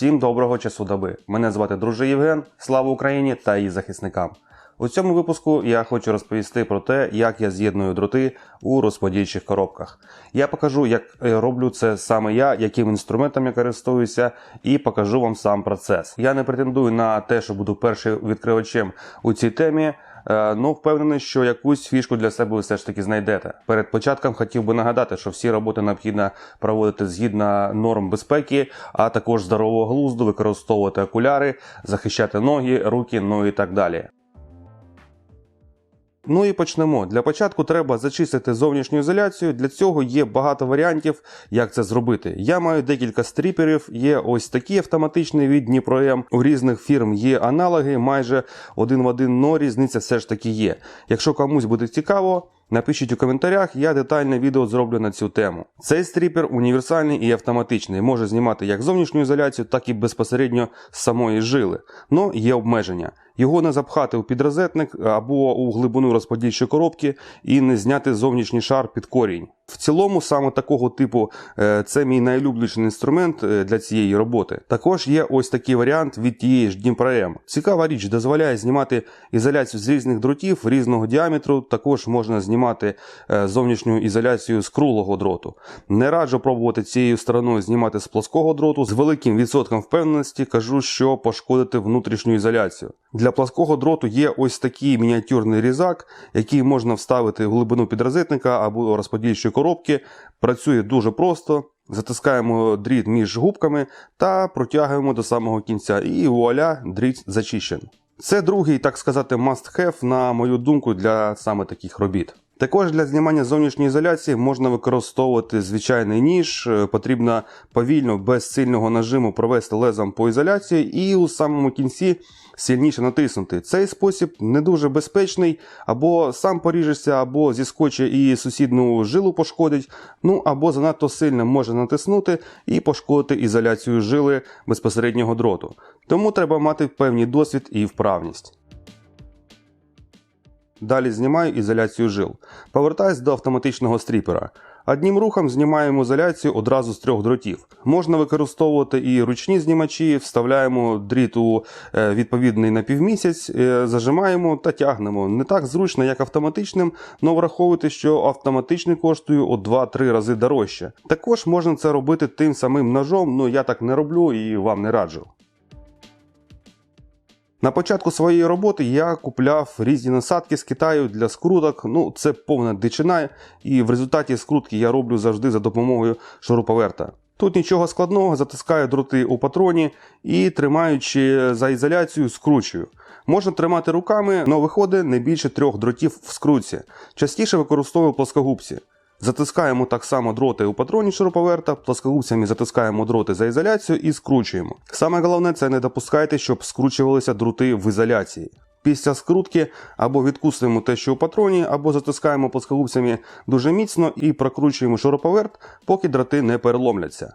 Всім доброго часу доби. Мене звати Друже Євген. Слава Україні та її захисникам. У цьому випуску я хочу розповісти про те, як я з'єдную дроти у розподільчих коробках. Я покажу, як роблю це саме я, яким інструментом я користуюся, і покажу вам сам процес. Я не претендую на те, що буду першим відкривачем у цій темі. Е, Ну, впевнений, що якусь фішку для себе ви все ж таки знайдете. Перед початком хотів би нагадати, що всі роботи необхідно проводити згідно норм безпеки, а також здорового глузду, використовувати окуляри, захищати ноги, руки, ну і так далі. Ну і почнемо. Для початку треба зачистити зовнішню ізоляцію. Для цього є багато варіантів, як це зробити. Я маю декілька стріперів. Є ось такі автоматичні від Дніпром. У різних фірм є аналоги, майже один в один, но різниця все ж таки є. Якщо комусь буде цікаво. Напишіть у коментарях, я детальне відео зроблю на цю тему. Цей стріпер універсальний і автоматичний, може знімати як зовнішню ізоляцію, так і безпосередньо з самої жили. Но є обмеження. Його не запхати у підрозетник або у глибину розподільчої коробки і не зняти зовнішній шар під корінь. В цілому, саме такого типу, е, це мій найлюбленіший інструмент е, для цієї роботи. Також є ось такий варіант від тієї ж Дніпром. Цікава річ дозволяє знімати ізоляцію з різних дротів різного діаметру. Також можна знімати е, зовнішню ізоляцію з круглого дроту. Не раджу пробувати цією стороною знімати з плоского дроту. З великим відсотком впевненості кажу, що пошкодити внутрішню ізоляцію. Для плоского дроту є ось такий мініатюрний різак, який можна вставити в глибину підрозетника або розподільчої коробки. Працює дуже просто. Затискаємо дріт між губками та протягуємо до самого кінця. І вуаля, дріт зачищен. Це другий, так сказати, must-have, на мою думку, для саме таких робіт. Також для знімання зовнішньої ізоляції можна використовувати звичайний ніж. Е, Потрібно повільно, без сильного нажиму провести лезом по ізоляції і у самому кінці сильніше натиснути. Цей спосіб не дуже безпечний, або сам поріжешся, або зіскоче і сусідну жилу пошкодить, ну або занадто сильно може натиснути і пошкодити ізоляцію жили безпосереднього дроту. Тому треба мати певний досвід і вправність. Далі знімаю ізоляцію жил. Повертаюсь до автоматичного стріпера. Одним рухом знімаємо ізоляцію одразу з трьох дротів. Можна використовувати і ручні знімачі, вставляємо дріт у е, відповідний напівмісяць, е, зажимаємо та тягнемо. Не так зручно, як автоматичним, але враховуйте, що автоматичний коштує у 2-3 рази дорожче. Також можна це робити тим самим ножом, але я так не роблю і вам не раджу. На початку своєї роботи я купляв різні насадки з Китаю для скруток. Ну, це повна дичина, і в результаті скрутки я роблю завжди за допомогою шуруповерта. Тут нічого складного, затискаю дроти у патроні і, тримаючи за ізоляцію, скручую. Можна тримати руками, але виходить не більше трьох дротів в скрутці. Частіше використовую плоскогубці. Затискаємо так само дроти у патроні шуруповерта, плоскогубцями затискаємо дроти за ізоляцію і скручуємо. Саме головне це не допускайте, щоб скручувалися дроти в ізоляції. Після скрутки або відкусуємо те, що у патроні, або затискаємо плоскогубцями дуже міцно і прокручуємо шуруповерт, поки дроти не переломляться.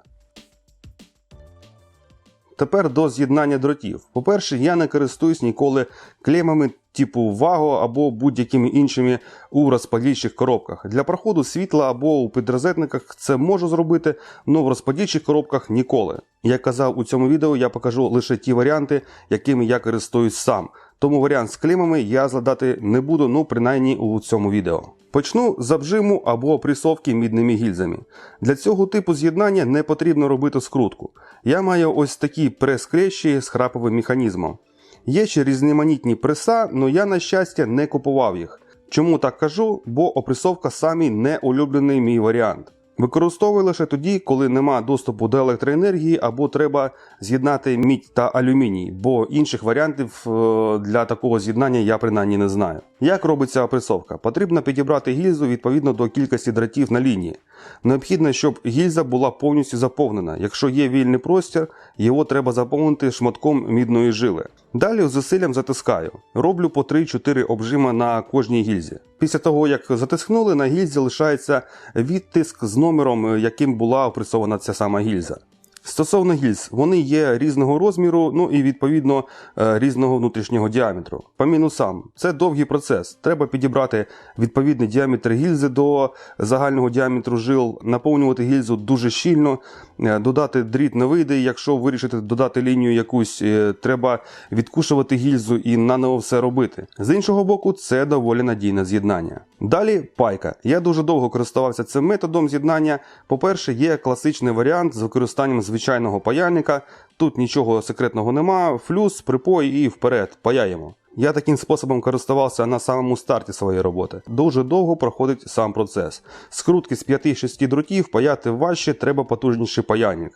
Тепер до з'єднання дротів. По-перше, я не користуюсь ніколи клемами типу Ваго або будь-якими іншими у розподільчих коробках. Для проходу світла або у підрозетниках це можу зробити, але в розподільчих коробках ніколи. Як казав у цьому відео, я покажу лише ті варіанти, якими я користуюсь сам. Тому варіант з клемами я згадати не буду, ну принаймні у цьому відео. Почну з обжиму або присовки мідними гільзами. Для цього типу з'єднання не потрібно робити скрутку. Я маю ось такі прес-крещі з храповим механізмом. Є ще різноманітні преса, але я, на щастя, не купував їх. Чому так кажу? Бо опресовка самий неулюблений мій варіант. Використовую лише тоді, коли нема доступу до електроенергії або треба з'єднати мідь та алюміній, бо інших варіантів е, для такого з'єднання я принаймні не знаю. Як робиться опресовка? Потрібно підібрати гільзу відповідно до кількості дратів на лінії. Необхідно, щоб гільза була повністю заповнена. Якщо є вільний простір, його треба заповнити шматком мідної жили. Далі зусиллям затискаю. Роблю по 3-4 обжима на кожній гільзі. Після того, як затискнули, на гільзі лишається відтиск з номером, яким була опресована ця сама гільза. Стосовно гільз, вони є різного розміру, ну і відповідно е, різного внутрішнього діаметру. По мінусам, це довгий процес. Треба підібрати відповідний діаметр гільзи до загального діаметру жил, наповнювати гільзу дуже щільно, е, додати дріт не вийде. Якщо вирішити додати лінію якусь, е, треба відкушувати гільзу і наново все робити. З іншого боку, це доволі надійне з'єднання. Далі пайка. Я дуже довго користувався цим методом з'єднання. По-перше, є класичний варіант з використанням звичайного паяльника. Тут нічого секретного нема, флюс, припой і вперед, паяємо. Я таким способом користувався на самому старті своєї роботи. Дуже довго проходить сам процес. Скрутки з 5-6 дротів паяти важче, треба потужніший паяльник.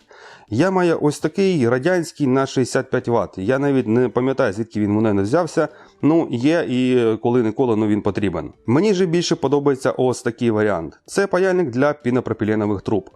Я маю ось такий радянський на 65 Вт. Я навіть не пам'ятаю, звідки він мене взявся. Ну, є і коли-неколи ну, він потрібен. Мені же більше подобається ось такий варіант. Це паяльник для пінопропіленових труб.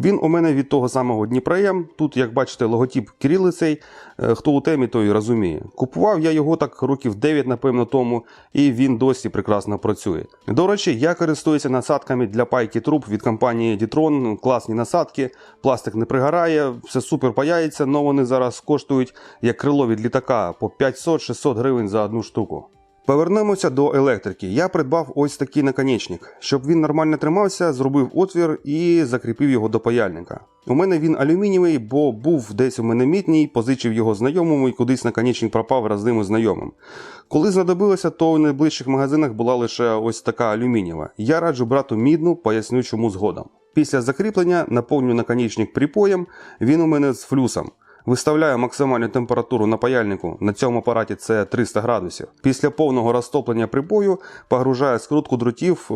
Він у мене від того самого Дніпроєм. Тут, як бачите, логотип кирилицей. Е, Хто у темі, той розуміє. Купував я його так років 9, напевно, тому, і він досі прекрасно працює. До речі, я користуюся насадками для пайки труб від компанії Ditron. Класні насадки, пластик не пригорає, все супер паяється, але вони зараз коштують як крило від літака по 500-600 гривень за одну штуку. Повернемося до електрики. Я придбав ось такий наконечник. Щоб він нормально тримався, зробив отвір і закріпив його до паяльника. У мене він алюмінієвий, бо був десь у мене мітній, позичив його знайомому і кудись наконечник пропав разом із знайомим. Коли знадобилося, то у найближчих магазинах була лише ось така алюмінієва. Я раджу брату мідну, поясню чому згодом. Після закріплення наповню наконечник припоєм, він у мене з флюсом. Виставляю максимальну температуру на паяльнику. На цьому апараті це 300 градусів. Після повного розтоплення припою погружаю скрутку дротів е,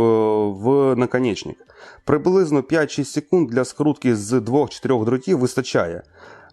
в наконечник. Приблизно 5-6 секунд для скрутки з 2-4 дротів вистачає.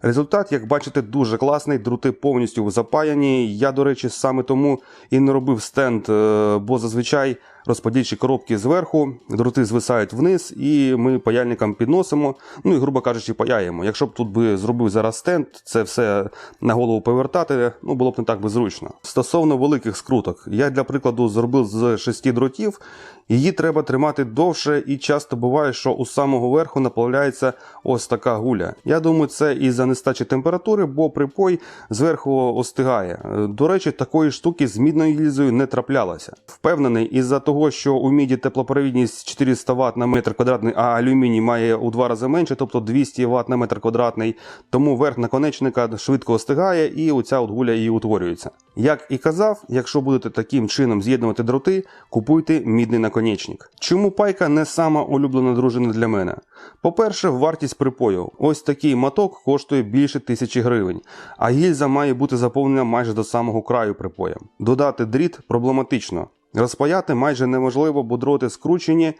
Результат, як бачите, дуже класний. Друти повністю запаяні. Я, до речі, саме тому і не робив стенд, е, бо зазвичай розподільчі коробки зверху, дроти звисають вниз, і ми паяльникам підносимо. Ну і, грубо кажучи, паяємо. Якщо б тут би зробив зараз стенд, це все на голову повертати, ну було б не так би зручно. Стосовно великих скруток, я для прикладу зробив з шести дротів. Її треба тримати довше, і часто буває, що у самого верху наплавляється ось така гуля. Я думаю, це із-за нестачі температури, бо припой зверху остигає. До речі, такої штуки з мідною гільзою не траплялося. Впевнений, із-за того, що у міді теплопровідність 400 Вт на метр квадратний, а алюміній має у два рази менше, тобто 200 Вт на метр квадратний, тому верх наконечника швидко остигає і оця от гуля і утворюється. Як і казав, якщо будете таким чином з'єднувати дроти, купуйте мідний наконечник. Чому пайка не сама улюблена дружина для мене? По-перше, вартість припою. Ось такий моток коштує більше тисячі гривень, а гільза має бути заповнена майже до самого краю припоя. Додати дріт проблематично. Розпаяти майже неможливо, бо дроти скручені, е,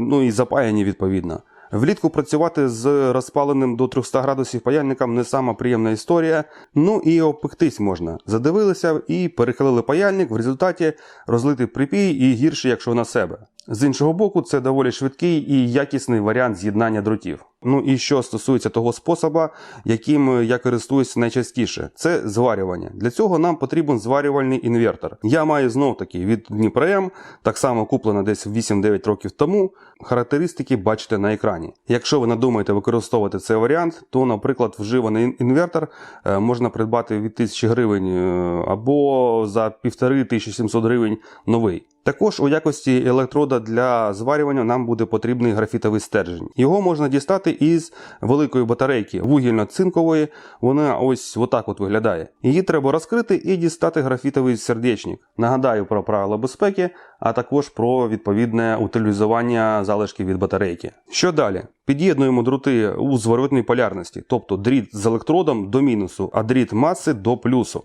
ну і запаяні відповідно. Влітку працювати з розпаленим до 300 градусів паяльником не сама приємна історія. Ну і опектись можна. Задивилися і перехилили паяльник, в результаті розлити припій і гірше, якщо на себе. З іншого боку, це доволі швидкий і якісний варіант з'єднання дротів. Ну і що стосується того способу, яким я користуюся найчастіше, це зварювання. Для цього нам потрібен зварювальний інвертор. Я маю знов таки від Дніпром, так само куплено десь 8-9 років тому. Характеристики бачите на екрані. Якщо ви надумаєте використовувати цей варіант, то, наприклад, вживаний інвертор е, можна придбати від 1000 гривень е, або за 1500-1700 гривень новий. Також у якості електрода для зварювання нам буде потрібний графітовий стержень. Його можна дістати із великої батарейки вугільно-цинкової. Вона ось отак от виглядає. Її треба розкрити і дістати графітовий сердечник. Нагадаю про правила безпеки, а також про відповідне утилізування залишків від батарейки. Що далі? Під'єднуємо дроти у зворотній полярності, тобто дріт з електродом до мінусу, а дріт маси до плюсу.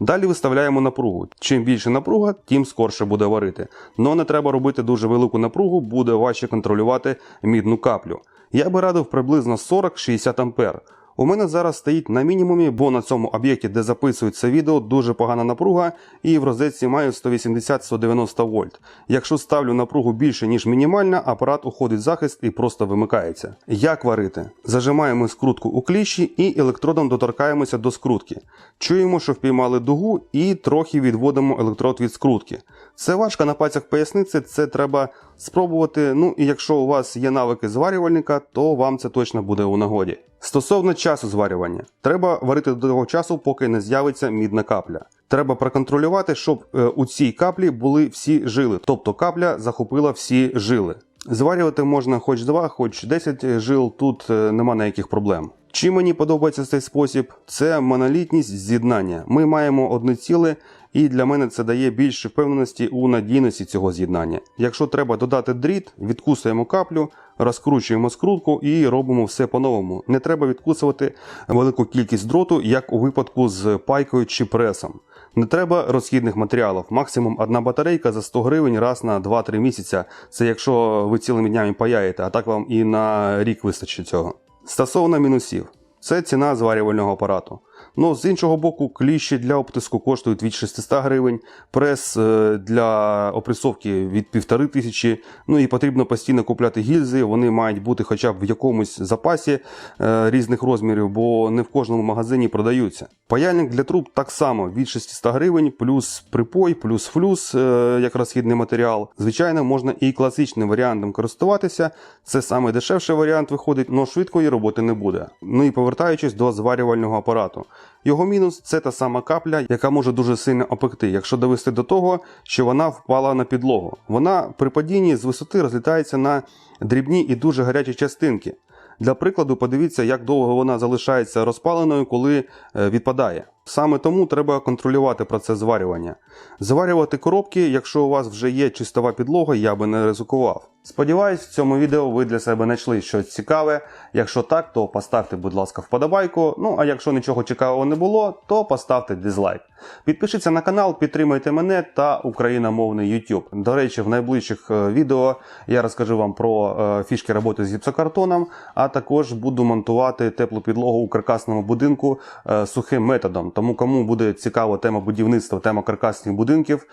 Далі виставляємо напругу. Чим більше напруга, тим скорше буде варити. Но не треба робити дуже велику напругу, буде важче контролювати мідну каплю. Я би радив приблизно 40-60 ампер. У мене зараз стоїть на мінімумі, бо на цьому об'єкті, де записується відео, дуже погана напруга, і в розетці маю 180-190 вольт. Якщо ставлю напругу більше, ніж мінімальна, апарат уходить в захист і просто вимикається. Як варити? Зажимаємо скрутку у кліщі і електродом доторкаємося до скрутки. Чуємо, що впіймали дугу і трохи відводимо електрод від скрутки. Це важко на пальцях поясниці, це треба спробувати. Ну і якщо у вас є навики зварювальника, то вам це точно буде у нагоді. Стосовно часу зварювання, треба варити до того часу, поки не з'явиться мідна капля. Треба проконтролювати, щоб е, у цій каплі були всі жили, тобто капля захопила всі жили. Зварювати можна хоч 2, хоч 10 жил, тут е, нема ніяких проблем. Чим мені подобається цей спосіб, це монолітність з'єднання. Ми маємо одне ціле, і для мене це дає більше впевненості у надійності цього з'єднання. Якщо треба додати дріт, відкусуємо каплю, розкручуємо скрутку і робимо все по-новому. Не треба відкусувати велику кількість дроту, як у випадку з пайкою чи пресом. Не треба розхідних матеріалів. Максимум одна батарейка за 100 гривень раз на 2-3 місяця. Це якщо ви цілими днями паяєте, а так вам і на рік вистачить цього. Стосовно мінусів, це ціна зварювального апарату. Ну, з іншого боку, кліщі для обтиску коштують від 600 гривень, прес е, для опресовки від 1500, ну і потрібно постійно купляти гільзи, вони мають бути хоча б в якомусь запасі е, різних розмірів, бо не в кожному магазині продаються. Паяльник для труб так само від 600 гривень, плюс припой, плюс флюс е, як розхідний матеріал. Звичайно, можна і класичним варіантом користуватися. Це саме дешевший варіант виходить, але швидкої роботи не буде. Ну і повертаючись до зварювального апарату. Його мінус це та сама капля, яка може дуже сильно опекти, якщо довести до того, що вона впала на підлогу. Вона при падінні з висоти розлітається на дрібні і дуже гарячі частинки. Для прикладу, подивіться, як довго вона залишається розпаленою, коли е, відпадає. Саме тому треба контролювати процес зварювання. Зварювати коробки, якщо у вас вже є чистова підлога, я би не ризикував. Сподіваюсь, в цьому відео ви для себе знайшли щось цікаве. Якщо так, то поставте, будь ласка, вподобайку. Ну а якщо нічого цікавого не було, то поставте дизлайк. Підпишіться на канал, підтримайте мене та україномовний YouTube. До речі, в найближчих е, відео я розкажу вам про е, фішки роботи з гіпсокартоном, а також буду монтувати теплу підлогу у каркасному будинку е, сухим методом. Тому кому буде цікава тема будівництва, тема каркасних будинків,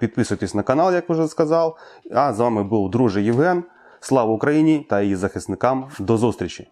підписуйтесь на канал, як вже сказав. А з вами був друже Євген. Слава Україні та її захисникам. До зустрічі!